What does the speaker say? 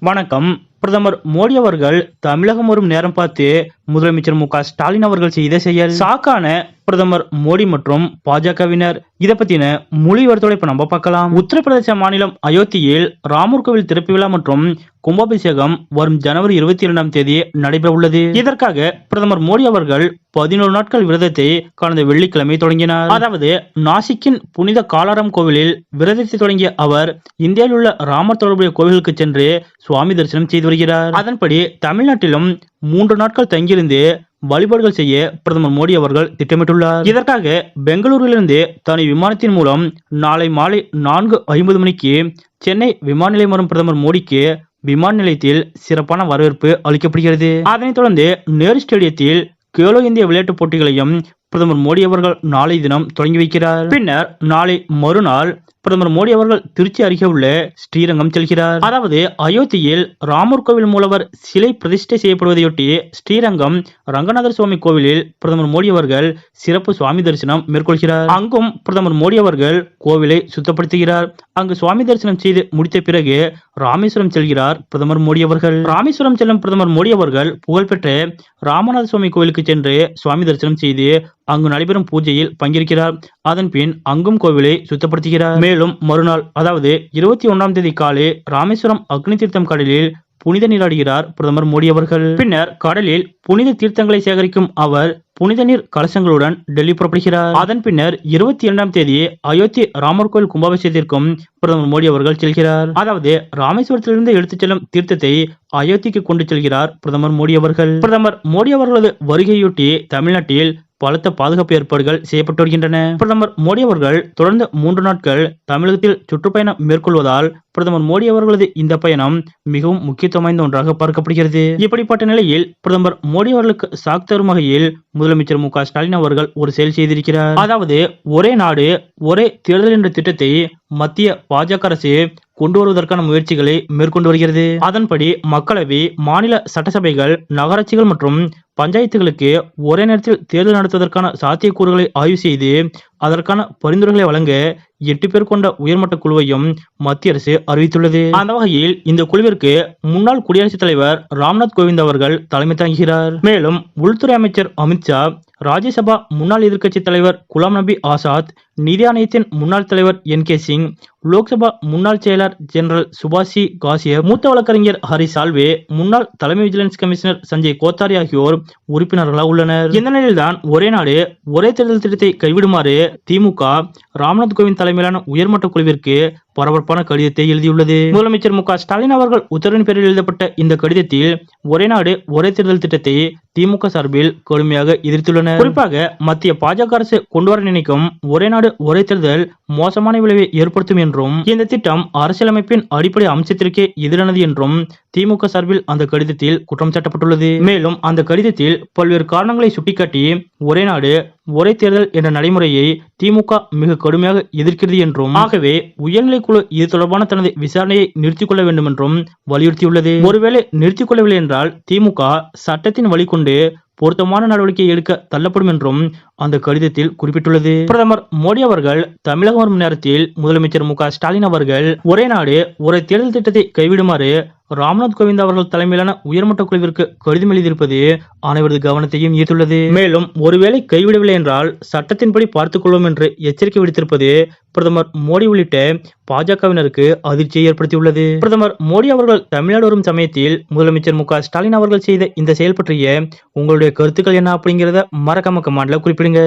வணக்கம். பிரதமர் மோடி அவர்கள் தமிழகம் வரும் நேரம் பார்த்து முதலமைச்சர் மு ஸ்டாலின் அவர்கள் செய்த செயல். சாக்கான பிரதமர் மோடி மற்றும் பாஜகவினர். இதை பத்தின மொழி வருத்தோட இப்ப நம்ம பார்க்கலாம். உத்தரப்பிரதேச மாநிலம் அயோத்தியில் ராமர் கோவில் திறப்பு விழா மற்றும் கும்பாபிஷேகம் வரும் ஜனவரி இருபத்தி இரண்டாம் தேதி நடைபெற உள்ளது. இதற்காக பிரதமர் மோடி அவர்கள் பதினோரு நாட்கள் விரதத்தை கடந்த வெள்ளிக்கிழமை தொடங்கினார். அதாவது நாசிக்கின் புனித காலாரம் கோவிலில் விரதத்தை தொடங்கிய அவர் இந்தியாவில் உள்ள ராமர் தொடர்புடைய கோவிலுக்கு சென்று சுவாமி தரிசனம் செய்து வருகிறார் அதன்படி தமிழ்நாட்டிலும் மூன்று நாட்கள் தங்கியிருந்து வழிபாடுகள் செய்ய பிரதமர் மோடி அவர்கள் திட்டமிட்டுள்ளார். இதற்காக பெங்களூரிலிருந்து தனி விமானத்தின் மூலம் நாளை மாலை நான்கு ஐம்பது மணிக்கு சென்னை விமான நிலையம் வரும் பிரதமர் மோடிக்கு விமான நிலையத்தில் சிறப்பான வரவேற்பு அளிக்கப்படுகிறது. அதனைத் தொடர்ந்து நேரு ஸ்டேடியத்தில் கேலோ இந்திய விளையாட்டுப் போட்டிகளையும் பிரதமர் மோடி அவர்கள் நாளை தினம் தொடங்கி வைக்கிறார். பின்னர் நாளை மறுநாள் பிரதமர் மோடி அவர்கள் திருச்சி அருகே உள்ள ஸ்ரீரங்கம் செல்கிறார். அதாவது அயோத்தியில் ராமர் கோவில் மூலவர் சிலை பிரதிஷ்டை செய்யப்படுவதையொட்டி ஸ்ரீரங்கம் ரங்கநாதர் சுவாமி கோவிலில் பிரதமர் மோடி அவர்கள் சிறப்பு சுவாமி தரிசனம் மேற்கொள்கிறார். அங்கும் பிரதமர் மோடி அவர்கள் கோவிலை சுத்தப்படுத்துகிறார். அங்கு சுவாமி தரிசனம் செய்து முடித்த பிறகு ராமேஸ்வரம் செல்கிறார் பிரதமர் மோடி அவர்கள். ராமேஸ்வரம் செல்லும் பிரதமர் மோடி அவர்கள் புகழ்பெற்ற ராமநாத சுவாமி கோவிலுக்கு சென்று சுவாமி தரிசனம் செய்து அங்கு நடைபெறும் பூஜையில் பங்கேற்கிறார். அதன் பின் அங்கும் கோவிலை சுத்தப்படுத்துகிறார். மேலும் மறுநாள் அதாவது இருபத்தி ஒன்றாம் தேதி காலை ராமேஸ்வரம் அக்னி தீர்த்தம் கடலில் புனித நீராடுகிறார் பிரதமர் மோடி அவர்கள். பின்னர் கடலில் புனித தீர்த்தங்களை சேகரிக்கும் அவர் புனித நீர் கலசங்களுடன் டெல்லி புறப்படுகிறார். அதன் பின்னர் இருபத்தி இரண்டாம் தேதி அயோத்தி ராமர் கோயில் கும்பாபிஷேகத்திற்கும் பிரதமர் மோடி அவர்கள் செல்கிறார். அதாவது ராமேஸ்வரத்திலிருந்து எடுத்துச் செல்லும் தீர்த்தத்தை அயோத்திக்கு கொண்டு செல்கிறார் பிரதமர் மோடி அவர்கள். பிரதமர் மோடி அவர்களது வருகையொட்டி தமிழ்நாட்டில் பலத்த பாதுகாப்பு ஏற்பாடுகள் செய்யப்பட்டு வருகின்றன. பிரதமர் மோடி அவர்கள் தொடர்ந்து மூன்று நாட்கள் தமிழகத்தில் சுற்றுப்பயணம் மேற்கொள்வதால் பிரதமர் மோடி அவர்களது இந்த பயணம் மிகவும் முக்கியத்துவம் வாய்ந்த ஒன்றாக பார்க்கப்படுகிறது. இப்படிப்பட்ட நிலையில் பிரதமர் மோடி அவர்களுக்கு சாக் தரும் வகையில் முதலமைச்சர் மு க ஸ்டாலின் அவர்கள் ஒரு செயல் செய்திருக்கிறார். அதாவது ஒரே நாடு ஒரே தேர்தல் என்ற திட்டத்தை மத்திய பாஜக அரசு கொண்டு வருவதற்கான முயற்சிகளை மேற்கொண்டு வருகிறது. அதன்படி மக்களவை மாநில சட்டசபைகள் நகராட்சிகள் மற்றும் பஞ்சாயத்துகளுக்கு ஒரே நேரத்தில் தேர்தல் நடத்துவதற்கான சாத்தியக்கூறுகளை ஆய்வு செய்து அதற்கான பரிந்துரைகளை வழங்க எட்டு பேர் கொண்ட உயர்மட்ட குழுவையும் மத்திய அரசு அறிவித்துள்ளது. அந்த வகையில் இந்த குழுவிற்கு முன்னாள் குடியரசுத் தலைவர் ராம்நாத் கோவிந்த் அவர்கள் தலைமை தாங்குகிறார். மேலும் உள்துறை அமைச்சர் அமித்ஷா ராஜ்யசபா முன்னாள் எதிர்க்கட்சி தலைவர் குலாம் நபி ஆசாத் நிதி ஆணையத்தின் முன்னாள் தலைவர் என் கே சிங் லோக்சபா முன்னாள் செயலர் ஜெனரல் சுபாஷி காசியர் மூத்த வழக்கறிஞர் ஹரி சால்வே முன்னாள் தலைமை விஜிலன்ஸ் கமிஷனர் சஞ்சய் கோத்தாரி ஆகியோர் உறுப்பினர்களாக உள்ளனர். இந்த நிலையில்தான் ஒரே நாடு ஒரே தேர்தல் திட்டத்தை கைவிடுமாறு திமுக ராம்நாத் கோவிந்த் தலைமையிலான உயர்மட்ட குழுவிற்கு பரபரப்பான கடிதத்தை எழுதியுள்ளது. முதலமைச்சர் மு ஸ்டாலின் அவர்கள் உத்தரவின் பேரில் எழுதப்பட்ட இந்த கடிதத்தில் ஒரே நாடு ஒரே தேர்தல் திட்டத்தை திமுக சார்பில் கடுமையாக எதிர்த்துள்ளனர். குறிப்பாக மத்திய பாஜக அரசு கொண்டுவர நினைக்கும் ஒரே நாடு ஒரே தேர்தல் மோசமான விளைவை ஏற்படுத்தும் என்றும் இந்த திட்டம் அரசியலமைப்பின் அடிப்படை அம்சத்திற்கே எதிரானது என்றும் திமுக சார்பில் அந்த கடிதத்தில் குற்றம் சாட்டப்பட்டுள்ளது. மேலும் அந்த கடிதத்தில் பல்வேறு காரணங்களை சுட்டிக்காட்டி ஒரே நாடு ஒரே தேர்தல் என்ற நடைமுறையை திமுக மிக கடுமையாக எதிர்க்கிறது என்றும் ஆகவே உயர்நிலைக்குழு இது தொடர்பான தனது விசாரணையை நிறுத்திக் கொள்ள வேண்டும் என்றும் வலியுறுத்தியுள்ளது. ஒருவேளை நிறுத்திக் கொள்ளவில்லை என்றால் திமுக சட்டத்தின் வழி கொண்டு பொருத்தமான நடவடிக்கை எடுக்க தள்ளப்படும் என்றும் அந்த கடிதத்தில் குறிப்பிட்டுள்ளது. பிரதமர் மோடி அவர்கள் தமிழகம் வரும் நேரத்தில் முதலமைச்சர் மு க ஸ்டாலின் அவர்கள் ஒரே நாடு ஒரே தேர்தல் திட்டத்தை கைவிடுமாறு ராம்நாத் கோவிந்த் அவர்கள் தலைமையிலான உயர்மட்ட குழுவிற்கு கடிதம் எழுதியிருப்பது அனைவரது கவனத்தையும் ஈர்த்துள்ளது. மேலும் ஒருவேளை கைவிடவில்லை என்றால் சட்டத்தின்படி பார்த்துக் கொள்வோம் என்று எச்சரிக்கை விடுத்திருப்பது பிரதமர் மோடி உள்ளிட்ட பாஜகவினருக்கு அதிர்ச்சியை ஏற்படுத்தியுள்ளது. பிரதமர் மோடி அவர்கள் தமிழ்நாடு வரும் சமயத்தில் முதலமைச்சர் மு ஸ்டாலின் அவர்கள் செய்த இந்த செயல் பற்றிய உங்களுடைய கருத்துக்கள் என்ன அப்படிங்கிறத மறக்காம கமாண்ட்ல குறிப்பிடுங்க.